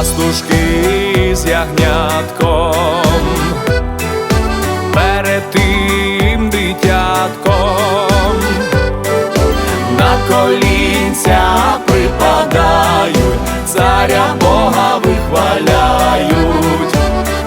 Пастушки з ягнятком, перед тим дитятком, на колінця припадають, царя Бога вихваляють,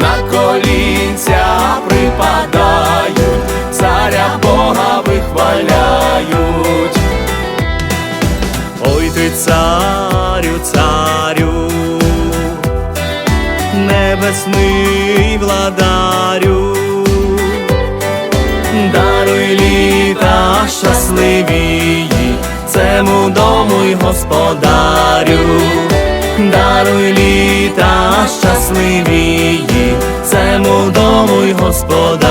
на колінця припадають, царя Бога вихваляють. Ой ти царю, царю, небесний владарю, даруй літа щасливії, цему дому й господарю, даруй літа щасливії, цему дому й господарю.